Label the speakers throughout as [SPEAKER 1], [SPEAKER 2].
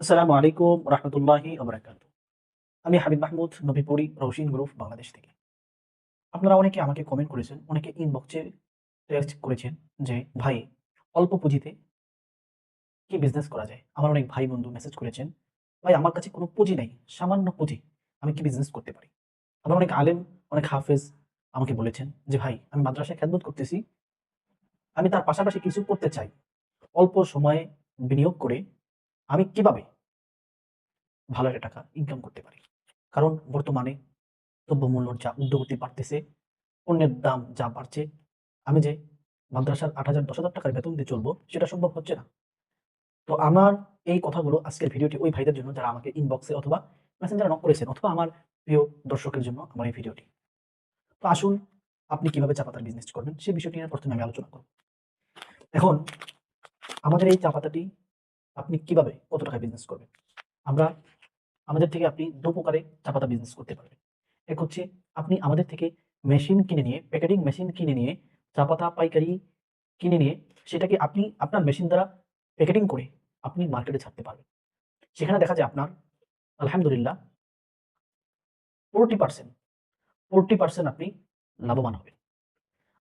[SPEAKER 1] আসসালামু আলাইকুম রহমতুল্লাহি আমি হাবিব মাহমুদ, নবীপুরি রৌশিন গ্রুপ, বাংলাদেশ থেকে। আপনারা অনেকে আমাকে কমেন্ট করেছেন, অনেকে ইনবক্সে টেক্সট করেছেন যে, ভাই, অল্প পুঁজিতে কি বিজনেস করা যায়? আমার অনেক ভাই বন্ধু মেসেজ করেছেন, ভাই, আমার কাছে কোনো পুঁজি নেই, সামান্য পুঁজি, আমি কি বিজনেস করতে পারি? আবার অনেক আলেম, অনেক হাফেজ আমাকে বলেছেন যে, ভাই, আমি মাদ্রাসায় খেদমত করতেছি, আমি তার পাশাপাশি কিছু করতে চাই। অল্প সময়ে বিনিয়োগ করে আমি কীভাবে ভালো একটা টাকা ইনকাম করতে পারি? কারণ বর্তমানে দ্রব্যমূল্য যা উদ্যোগতি বাড়তেছে, পণ্যের দাম যা বাড়ছে, আমি যে মাদ্রাসার আট হাজার, দশ হাজার টাকার বেতন দিয়ে চলবো, সেটা সম্ভব হচ্ছে না। তো আমার এই কথাগুলো আজকের ভিডিওটি ওই ভাইদের জন্য যারা আমাকে ইনবক্সে অথবা মেসেঞ্জারে নক করেছেন অথবা আমার প্রিয় দর্শকের জন্য আমার এই ভিডিওটি। তো আসুন, আপনি কীভাবে চা পাতার বিজনেস করবেন সেই বিষয়টি নিয়ে প্রথমে আমি আলোচনা করব। এখন, আমাদের এই চা পাতাটি আপনি কীভাবে কত টাকা বিজনেস করবেন? আমরা, আমাদের থেকে আপনি দু প্রকারে চা পাতা বিজনেস করতে পারবেন। এক হচ্ছে, আপনি আমাদের থেকে মেশিন কিনে নিয়ে প্যাকেটিং মেশিন কিনে নিয়ে চা পাতা পাইকারি কিনে নিয়ে, সেটাকে আপনি আপনার মেশিন দ্বারা প্যাকেটিং করে আপনি মার্কেটে ছাড়তে পারবেন। সেখানে দেখা যায় আপনার, আলহামদুলিল্লাহ ফোরটি পার্সেন্ট ফোরটি পার্সেন্ট আপনি লাভবান হবেন।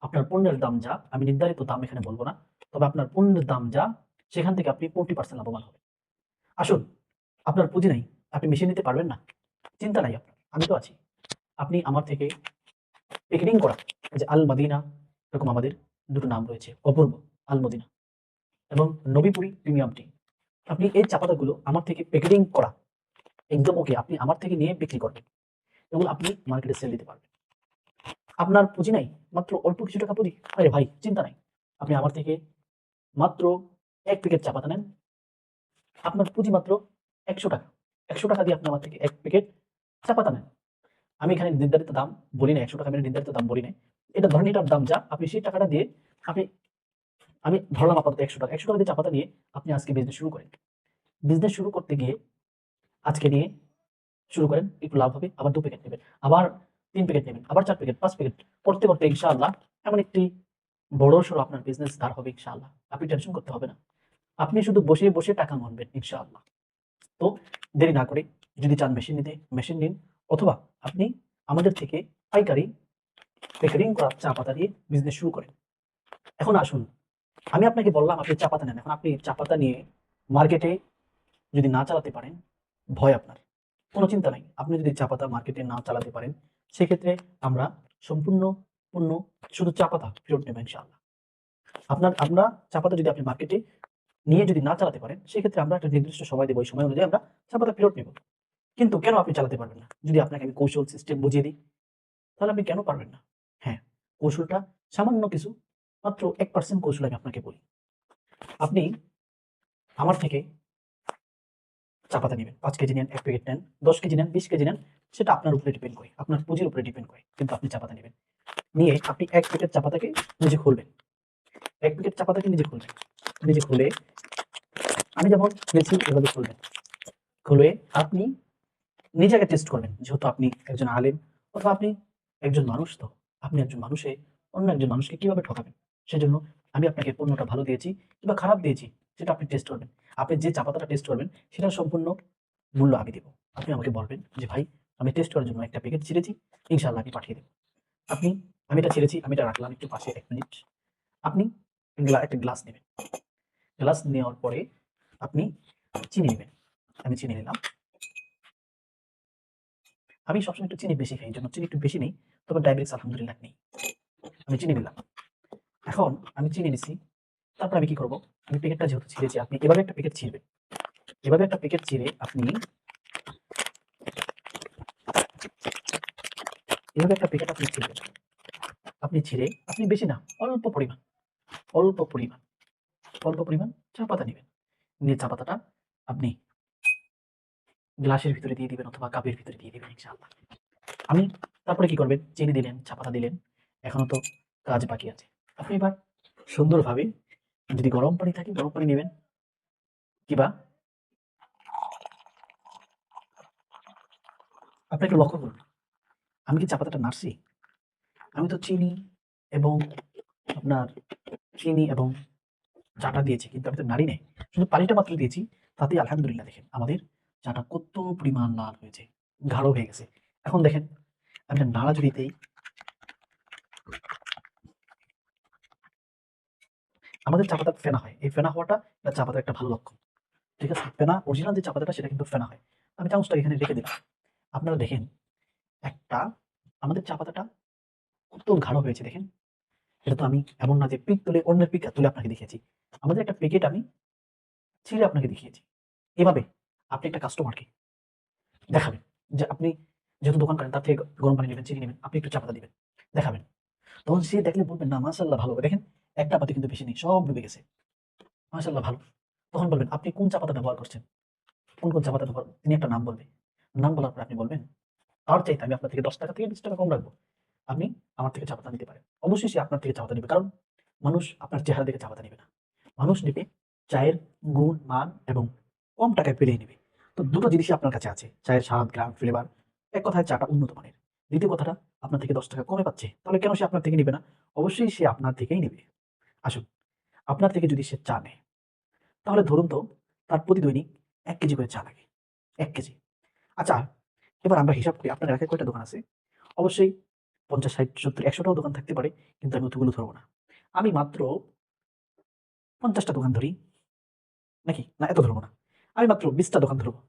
[SPEAKER 1] আপনার পণ্যের দাম যা, আমি নির্ধারিত দাম এখানে বলব না, তবে আপনার পণ্যের দাম যা সেখান থেকে আপনি ফোরটি পার্সেন্ট লাভবান হবেন। আসুন, আপনার পুঁজি নাই, আপনি মেশিন নিতে পারবেন না। চিন্তা নাই আপনার, আমি তো আছি। আপনি আমার থেকে প্যাকেটিং করা যে আল মাদিনা, এরকম আমাদের দুটো নাম রয়েছে, অপূর্ব, আল মদিনা এবং নবীপুরি প্রিমিয়াম টি। আপনি এই চাপাতাগুলো আমার থেকে প্যাকেটিং করা একদম ওকে আপনি আমার থেকে নিয়ে বিক্রি করবেন এগুলো আপনি মার্কেটে সেল দিতে পারবেন। আপনার পুঁজি নাই, মাত্র অল্প কিছু টাকা পুঁজি? আরে ভাই, চিন্তা নাই। আপনি আমার থেকে মাত্র এক প্যাকেট চা পাতা নেন আপনার পুঁজি মাত্র একশো টাকা। একশো টাকা দিয়ে আপনি আমার থেকে এক প্যাকেট চা পাতা নেন আমি এখানে নির্ধারিত দাম বলি না একশো টাকা আমি নির্ধারিত দাম বলি না এটা ধরেন এটার দাম যা, আপনি সেই টাকাটা দিয়ে আপনি, আমি ধরলাম আপাতত একশো টাকা। একশো টাকা দিয়ে চা পাতা নিয়ে আপনি আজকে বিজনেস শুরু করেন। বিজনেস শুরু করতে গিয়ে আজকে নিয়ে শুরু করেন, একটু লাভ হবে, আবার দু প্যাকেট নেবেন, আবার তিন প্যাকেট নেবেন, আবার চার প্যাকেট পাঁচ প্যাকেট করতে করতে ইনশাআল্লাহ এমন একটি বড় সড়ো আপনার বিজনেস দাঁড় হবে ইনশাআল্লাহ। আপনি টেনশন করতে হবে না। আপনি শুধু বসে বসে টাকা মানবেন, ইনশাআল্লাহ। তো দেরি না করে যদি চান মেশিন নিতে মেশিন নিন অথবা আপনি আমাদের থেকে পাইকারি প্যাকেটিং করা চা পাতা দিয়ে বিজনেস শুরু করেন। এখন আসুন, আমি আপনাকে বললাম আপনি চা পাতা নেন। এখন আপনি চা পাতা নিয়ে মার্কেটে যদি না চালাতে পারেন, ভয় আপনার। কোনো চিন্তা নাই, আপনি যদি চা পাতা মার্কেটে না চালাতে পারেন, সেক্ষেত্রে আমরা সম্পূর্ণ পূর্ণ শুধু চা পাতা ফেরত নেবেন ইনশাআল্লাহ। আপনার, আমরা চা পাতা যদি আপনি মার্কেটে নিয়ে যদি না চালাতে পারেন, সেক্ষেত্রে আমরা একটা নির্দিষ্ট সময় দেবো। সময় অনুযায়ী আমরা চা পাতা ফেরত নেব। কিন্তু কেন আপনি চালাতে পারবেন না? যদি আপনাকে আমি কৌশল সিস্টেম বুঝিয়ে দিই, তাহলে আপনি কেন পারবেন না? হ্যাঁ কৌশলটা সামান্য কিছু, মাত্র এক পার্সেন্ট কৌশল আমি আপনাকে বলি। আপনি আমার থেকে চা পাতা নেবেন। পাঁচ কেজি নেন, এক প্যাকেট নেন, দশ কেজি নেন, বিশ কেজি নেন, সেটা আপনার উপরে ডিপেন্ড করে, আপনার পুঁজির উপরে ডিপেন্ড করে, কিন্তু আপনি চা পাতা নেবেন। নিয়ে আপনি এক প্যাকেট চা পাতাকে নিজে খুলবেন। এক প্যাকেট চা পাতাকে নিজে খুলবেন। নিজে খুলে, আমি যেমন খুলেছি, এভাবে খুলবেন। খুলে আপনি নিজেকে টেস্ট করবেন যেহেতু আপনি একজন আলেম অথবা আপনি একজন মানুষ, তো আপনি একজন মানুষে, অন্য একজন মানুষকে কীভাবে ঠকাবেন? সেজন্য আমি আপনাকে পণ্যটা ভালো দিয়েছি কিংবা খারাপ দিয়েছি, সেটা আপনি টেস্ট করবেন। আপনি যে চা পাতাটা টেস্ট করবেন সেটা সম্পূর্ণ মূল্য আমি দেবো। আপনি আমাকে বলবেন যে, ভাই, আমি টেস্ট করার জন্য একটা প্যাকেট ছিঁড়েছি ইনশাল্লাহ আমি পাঠিয়ে দেবো। আপনি, আমি এটা ছেড়েছি, আমি এটা রাখলাম একটু পাশে এক মিনিট আপনি একটা গ্লাস নেবেন। গ্লাস নেওয়ার পরে আপনি চিনি নেবেন। আমি চিনি নিলাম। আমি সবসময় একটু চিনি বেশি খাই জন্য চিনি একটু বেশি নেই, তবে ডায়াবেটিস আলহামদুলিল্লাহ নেই। আমি চিনি নিলাম। এখন আমি চিনি নিছি, তারপর আমি কি করব? আমি প্যাকেটটা যেহেতু ছিঁড়েছি, আপনি এভাবে একটা প্যাকেট ছিঁড়বেন। এভাবে একটা প্যাকেট ছিঁড়ে আপনি এভাবে একটা প্যাকেট আপনি ছিঁড়বেন। আপনি ছিঁড়ে, আপনি বেশি না, অল্প পরিমাণ অল্প পরিমাণ। অল্প পরিমাণ চা পাতা নেবেন। নিয়ে চা পাতাটা আপনি গ্লাসের ভিতরে দিয়ে দিবেন অথবা কাপের ভিতরে দিয়ে দিবেন, ইনশাআল্লাহ। আমি তারপরে কি করবেন? চিনি দিলেন, চা পাতা দিলেন, এখনও তো কাজ বাকি আছে। আপনি এবার সুন্দরভাবে যদি গরম পানি থাকে, গরম পানি নেবেন, কিবা আপনি একটু লক্ষ্য করুন, আমি কি চা পাতাটা নাড়ছি? আমি তো চিনি এবং আপনার চিনি এবং চাটা দিয়েছি, কিন্তু আমি তো নাড়ি নাই। শুধু পানিটা মাত্র দিয়েছি তাতে আলহামদুলিল্লাহ দেখেন আমাদের চাটা কত পরিমাণ লাল হয়েছে, গাঢ় হয়ে গেছে। এখন দেখেন আমি নাড়া যদি দিই আমাদের চা পাতা ফেনা হয়। এই ফেনা হওয়াটা এটা চা পাতার একটা ভালো লক্ষণ। ঠিক আছে? ফেনা অরিজিনাল যে চা পাতাটা সেটা কিন্তু ফেনা হয়। আমি চামচটা এখানে রেখে দিলাম। আপনারা দেখেন, একটা, আমাদের চা পাতাটা কত গাঢ় হয়েছে দেখেন। এটা তো আমি এমন না যে পিক তুলে অন্যের পিক তুলে আপনাকে দেখিয়েছি। আমাদের একটা প্যাকেট আমি ছিঁড়ে আপনাকে দেখিয়েছি। এভাবে আপনি একটা কাস্টমারকে দেখাবেন। যে আপনি যেহেতু দোকান করেন, তার থেকে গরম পানি নেবেন, চিনি নেবেন, আপনি একটু চা পাতা দিবেন, দেখাবেন। তখন সে দেখলে বলবেন না মাসাল্লাহ ভালো। দেখেন, একটা পাতি কিন্তু বেশি নেই, সব ডুবে গেছে। মাসাল্লাহ ভালো। তখন বলবেন, আপনি কোন চা পাতা ব্যবহার করছেন? কোন কোন চা পাতা ব্যবহার তিনি একটা নাম বলবে। নাম বলার পর আপনি বলবেন, তার চাইতে আমি আপনার থেকে দশ টাকা থেকে বিশ টাকা কম রাখব। আপনি আমার থেকে চাপাতা নিতে পারেন। অবশ্যই সে আপনার থেকে চাপাতা নেবে। কারণ মানুষ আপনার চেহারা দেখে চাপাতা নেবে না। মানুষ নেবে চায়ের গুণ, মান এবং কম টাকায় পেলেই নেবে। তো দুটো জিনিসই আপনার কাছে আছে। চায়ের স্বাদ, গ্রাম ফ্লেভার এক কথায় চাটা উন্নত মানের। দ্বিতীয় কথাটা, আপনার থেকে দশ টাকা কমে পাচ্ছে। তাহলে কেন সে আপনার থেকে নেবে না? অবশ্যই সে আপনার থেকেই নেবে। আসুন, আপনার থেকে যদি সে চা নেয়, তাহলে ধরুন তো তার প্রতি দৈনিক এক কেজি করে চা লাগে। এক কেজি। আচ্ছা এবার আমরা হিসাব করি। আপনার এলাকায় কয়টা দোকান আছে? অবশ্যই পঞ্চাশ, ষাট, সত্তর, একশোটাও দোকান থাকতে পারে, কিন্তু আমি অতগুলো ধরবো না। আমি মাত্র পঞ্চাশটা দোকান ধরি, নাকি? না, এত ধরবো না। আমি মাত্র বিশটা দোকান ধরবো।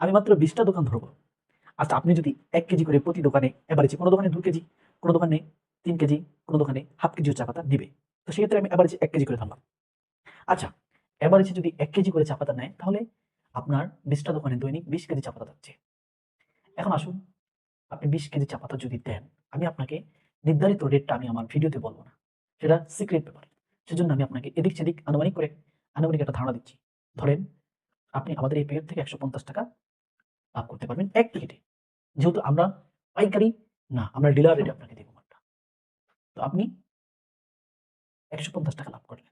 [SPEAKER 1] আমি মাত্র বিশটা দোকান ধরবো। আচ্ছা আপনি যদি এক কেজি করে প্রতি দোকানে এবারেছে কোনো দোকানে দু কেজি, কোনো দোকানে তিন কেজি, কোনো দোকানে হাফ কেজিও চা পাতা নিবে, তো সেক্ষেত্রে আমি এবারেছে এক কেজি করে ধরলাম। আচ্ছা এবারেছে যদি এক কেজি করে চা পাতা নেয়, তাহলে আপনার বিশটা দোকানে দৈনিক বিশ কেজি চা পাতা থাকছে। এখন আসুন আপনি বিশ কেজি চা পাতা যদি দেন, আমি আপনাকে নির্ধারিত রেটটা আমি আমার ভিডিওতে বলব না। সেটা সিক্রেট ব্যাপার সেজন্য আমি আপনাকে এদিক সেদিক আনুমানিক করে, আনুমানিক একটা ধারণা দিচ্ছি। ধরেন, আপনি আমাদের এই প্যাকেট থেকে একশো পঞ্চাশ টাকা লাভ করতে পারবেন এক প্যাকেটে যেহেতু আমরা পাইকারি, না, আমরা ডিলার রেটে আপনাকে দেবো মালটা। তো আপনি একশো পঞ্চাশ টাকা লাভ করলেন।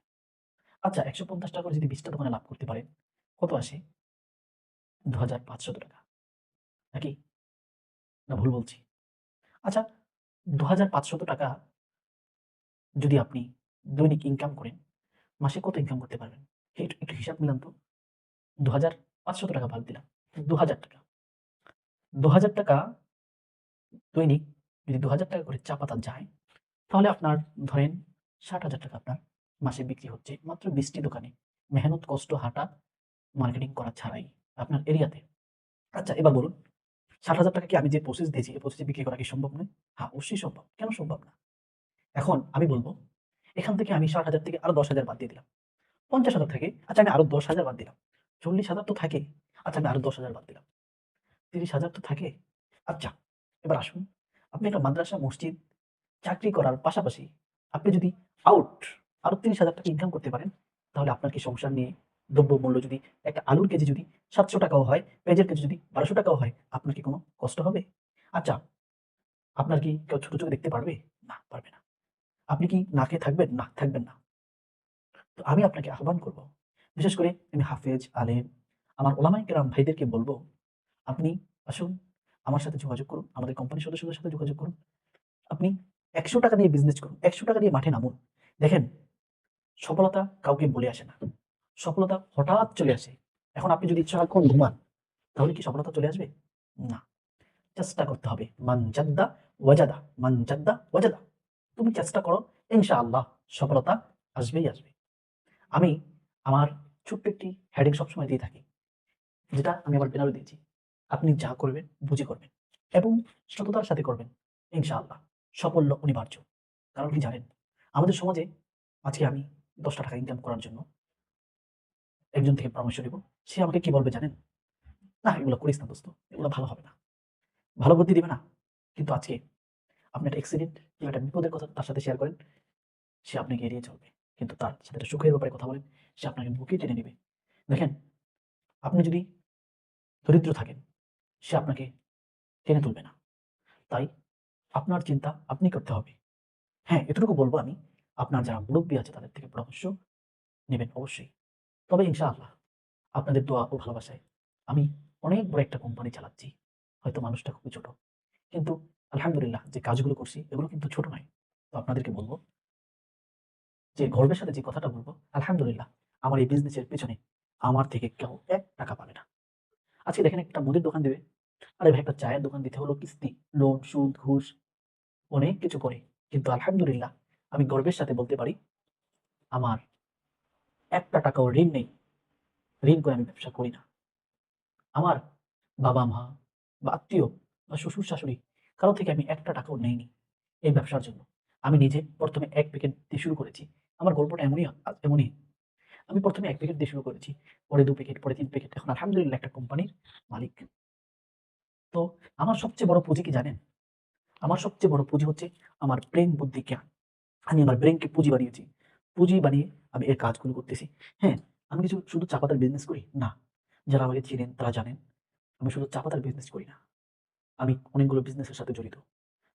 [SPEAKER 1] আচ্ছা একশো পঞ্চাশ টাকা করে যদি বিশটা দোকানে লাভ করতে পারেন, কত আসে? দু টাকা। নাকি? না ভুল বলছি? আচ্ছা দু হাজার পাঁচশত টাকা যদি আপনি দৈনিক ইনকাম করেন, মাসে কত ইনকাম করতে পারবেন? একটু হিসাব নিলাম তো। দু হাজার পাঁচশত টাকা বাদ দিলাম দু হাজার টাকা। দু হাজার টাকা দৈনিক যদি দু হাজার টাকা করে চা পাতা যায়, তাহলে আপনার ধরেন ষাট হাজার টাকা আপনার মাসে বিক্রি হচ্ছে, মাত্র বিশটি দোকানে। মেহনত কষ্ট হাঁটা মার্কেটিং করা ছাড়াই আপনার এরিয়াতে আচ্ছা এবার বলুন ষাট হাজার টাকা কি আমি যে প্রসেস দিয়েছি, এই প্রসেসে বিক্রি করা কি সম্ভব নয়? হ্যাঁ অবশ্যই সম্ভব। কেন সম্ভব না? এখন আমি বলব, এখান থেকে আমি ষাট হাজার থেকে আরও দশ হাজার বাদ দিয়ে দিলাম। পঞ্চাশ হাজার থাকে আচ্ছা আমি আরও দশ হাজার বাদ দিলাম। চল্লিশ হাজার তো থাকে আচ্ছা আমি আরও দশ হাজার বাদ দিলাম। তিরিশ হাজার তো থাকে। আচ্ছা এবার আসুন, আপনি একটা মাদ্রাসা, মসজিদ, চাকরি করার পাশাপাশি আপনি যদি আউট আরও তিরিশ হাজার টাকা ইনকাম করতে পারেন, তাহলে আপনার কি সংসার নিয়ে দ্রব্য মূল্য যদি একটা আলুর কেজি যদি সাতশো টাকাও হয়, পেঁয়াজের কেজি যদি বারোশো টাকাও হয়, আপনার কি কোনো কষ্ট হবে? আচ্ছা আপনার কি কেউ ছোট চোখে দেখতে পারবে? না পারবে না। আপনি কি না খেয়ে থাকবেন? না থাকবেন না। তো আমি আপনাকে আহ্বান করব, বিশেষ করে আমি হাফেজ, আলেম, আমার ওলামাই কেরাম ভাইদেরকে বলব, আপনি আসুন, আমার সাথে যোগাযোগ করুন, আমাদের কোম্পানির সদস্যদের সাথে যোগাযোগ করুন। আপনি একশো টাকা দিয়ে বিজনেস করুন, একশো টাকা দিয়ে মাঠে নামুন। দেখেন, সফলতা কাউকে বলে আসে না। সফলতা হঠাৎ চলে আসে। এখন আপনি যদি সারাক্ষণ ঘুমান, তাহলে কি সফলতা চলে আসবে? না। চেষ্টা করতে হবে। মান জাদ্দা ওয়াজাদা, মান জাদ্দা ওয়াজাদা। তুমি চেষ্টা করো, ইনশাআল্লাহ সফলতা আসবেই আসবে। আমি আমার ছোট্ট একটি হেডিং সবসময় দিয়ে থাকি, যেটা আমি আমার ব্যানারে দিয়েছি। আপনি যা করবেন, বুঝে করবেন এবং সততার সাথে করবেন, ইনশাআল্লাহ। সাফল্য অনিবার্য। কারণ কি জানেন? আমাদের সমাজে আজকে আমি দশটা টাকা ইনকাম করার জন্য একজন থেকে পরামর্শ নেব। সে আমাকে কি বলবে জানেন? না, এগুলো করিস না দোস্ত, এগুলো ভালো হবে না। ভালো বুদ্ধি দিবে না। কিন্তু আজকে আপনি একটা অ্যাক্সিডেন্ট কিংবা একটা বিপদের কথা তার সাথে শেয়ার করেন, সে আপনাকে এড়িয়ে চলবে। কিন্তু তার সাথে একটা সুখের ব্যাপারে কথা বলেন, সে আপনাকে বুকে টেনে নেবে। দেখেন, আপনি যদি দরিদ্র থাকেন, সে আপনাকে টেনে তুলবে না। তাই আপনার চিন্তা আপনি করতে হবে। হ্যাঁ এতটুকু বলব আমি। আপনার যারা মুরব্বী আছে তাদের থেকে পরামর্শ নেবেন অবশ্যই। তবে ইনশাআল্লাহ আপনাদের দোয়া ও ভালোবাসায় আমি অনেক বড় একটা কোম্পানি চালাচ্ছি। হয়তো মানুষটা খুবই ছোট। কিন্তু আলহামদুলিল্লাহ যে কাজগুলো করছি, এগুলো কিন্তু ছোট নয়। তো আপনাদেরকে বলব যে গর্বের সাথে যে কথাটা বলব, আলহামদুলিল্লাহ আমার এই বিজনেসের পেছনে আমার থেকে কেউ এক টাকা পাবে না। আজকে দেখেন একটা মুদির দোকান দেবে। আরে ভাই, একটা চায়ের দোকান দিতে হলো, কিস্তি, লোন, সুদ, ঘুষ, অনেক কিছু করে। কিন্তু আলহামদুলিল্লাহ আমি গর্বের সাথে বলতে পারি, আমার একটা টাকাও ঋণ নেই। ঋণ করে আমি ব্যবসা করি না। আমার বাবা মা বা আত্মীয় বা শ্বশুর শাশুড়ি কারও থেকে আমি একটা টাকাও নেইনি এই ব্যবসার জন্য। আমি নিজে প্রথমে এক প্যাকেট দিয়ে শুরু করেছি। আমার গল্পটা এমনই এমনই। আমি প্রথমে এক প্যাকেট দিয়ে শুরু করেছি, পরে দু প্যাকেট পরে তিন প্যাকেট এখন আলহামদুলিল্লাহ একটা কোম্পানির মালিক। তো আমার সবচেয়ে বড় পুঁজি কি জানেন? আমার সবচেয়ে বড় পুঁজি হচ্ছে আমার ব্রেন বুদ্ধি জ্ঞান। আমি আমার ব্রেনকে পুঁজি বানিয়েছি। পুঁজি বানিয়ে আমি এই কাজগুলো করতেছি। হ্যাঁ আমি কিছু শুধু চাপাতার বিজনেস করি? না। যারা আমাকে চিনেন, তারা জানেন, আমি শুধু চাপাতার বিজনেস করি না। আমি অনেকগুলো বিজনেসের সাথে জড়িত।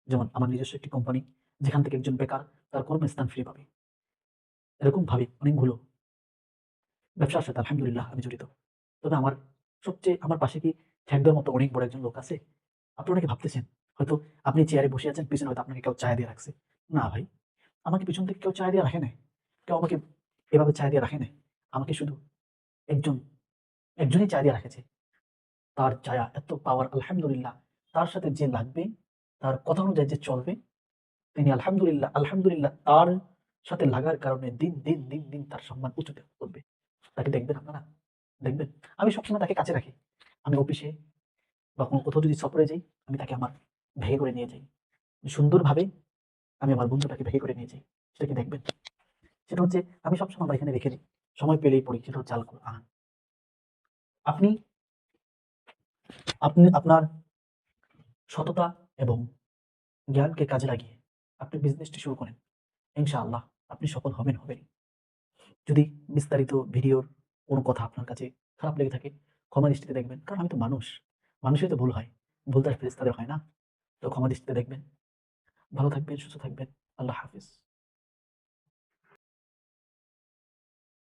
[SPEAKER 1] যেমন আমার নিজস্ব একটি কোম্পানি যেখান থেকে একজন বেকার তার কর্মস্থান ফ্রি পাবে। এরকম ভাবে অনেকগুলো ব্যবসার সাথে আলহামদুলিল্লাহ আমি জড়িত। তবে আমার সবচেয়ে, আমার পাশে কি ঠ্যাকদের মতো অনেক বড় একজন লোক আছে? আপনি অনেকে ভাবতেছেন, হয়তো আপনি চেয়ারে বসে আছেন, পিছনে হয়তো আপনাকে কেউ চায় দিয়ে রাখছে। না ভাই, আমাকে পিছন থেকে কেউ চায় দিয়ে রাখে নাই। কেউ আমাকে এভাবে চায় দিয়ে রাখে নাই। আমাকে শুধু একজন, একজনই চায় দিয়ে রাখেছে। তার ছায়া এত পাওয়ার আলহামদুলিল্লাহ। তার সাথে যে লাগবে, তার কথা অনুযায়ী যে চলবে, তিনি আলহামদুলিল্লাহ আলহামদুলিল্লাহ তার সাথে লাগার কারণে দিন দিন দিন দিন তার সম্মান উঁচুতে করবে তাকে দেখবেন আপনারা? দেখবেন? আমি সবসময় তাকে কাছে রাখি। আমি অফিসে বা কোনো কোথাও যদি সফরে যাই, আমি তাকে আমার ভেগে করে নিয়ে যাই। সুন্দরভাবে আমি আমার বন্ধুটাকে ভেগে করে নিয়ে যাই। সেটা কি দেখবেন? সেটা হচ্ছে আমি সবসময় আমার এখানে রেখে দিই। সময় পেলেই পড়ি, সেটা হচ্ছে আল আপনি আপনি, আপনার সততা এবং জ্ঞানকে কাজে লাগিয়ে আপনি বিজনেসটি শুরু করেন। ইনশাআল্লাহ আপনি সফল হবেন হবেন যদি বিস্তারিত ভিডিওর কোনো কথা আপনার কাছে খারাপ লেগে থাকে, ক্ষমা দৃষ্টিতে দেখবেন, কারণ আমি তো মানুষ। মানুষের তো ভুল হয়। ভুল তার ফেরেস্তাদের হয় না। তো ক্ষমা দৃষ্টিতে দেখবেন। ভালো থাকবেন, সুস্থ থাকবেন। আল্লাহ হাফিজ।